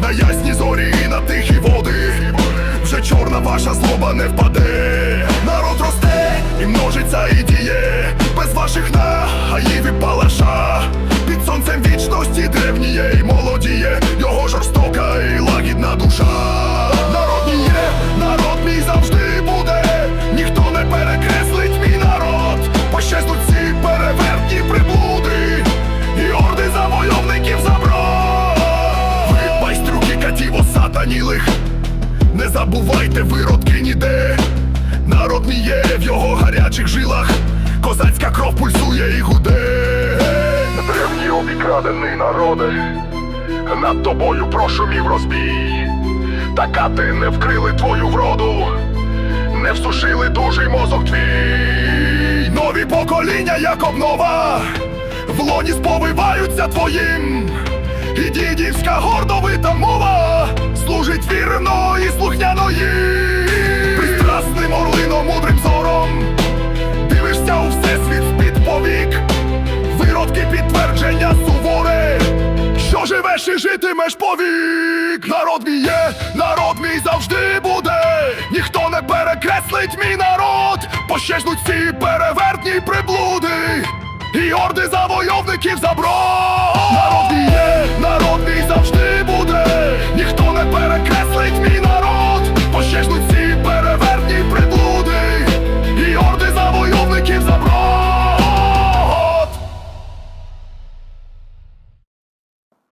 на ясні зорі і на тихі води. Вже чорна ваша злоба не впаде. Народ росте і множиться і діє. Без ваших нагаїв і палаша. Під сонцем вічності древніє і молодіє. Його жорстока і лагідна душа. Катів. Не забувайте виродки ніде. Народ мій є в його гарячих жилах. Козацька кров пульсує і гуде. Древній обікрадений народе. Над тобою прошумів розбій. Та кати не вкрили твою вроду, не всушили дужий мозок твій. Нові покоління, як обнова, в лоні сповиваються твоїм. Дідівська гордовита мова служить вірно і слухняно їм. Пристрасним орлином мудрим зором. Дивишся у всесвіт з-під повік Виродки підтвердження суворе. Що живеш і житимеш повік. Народ мій є, народ мій завжди буде. Ніхто не перекреслить мій народ. Пощезнуть всі перевертні приблуди. І орди завойовників заброд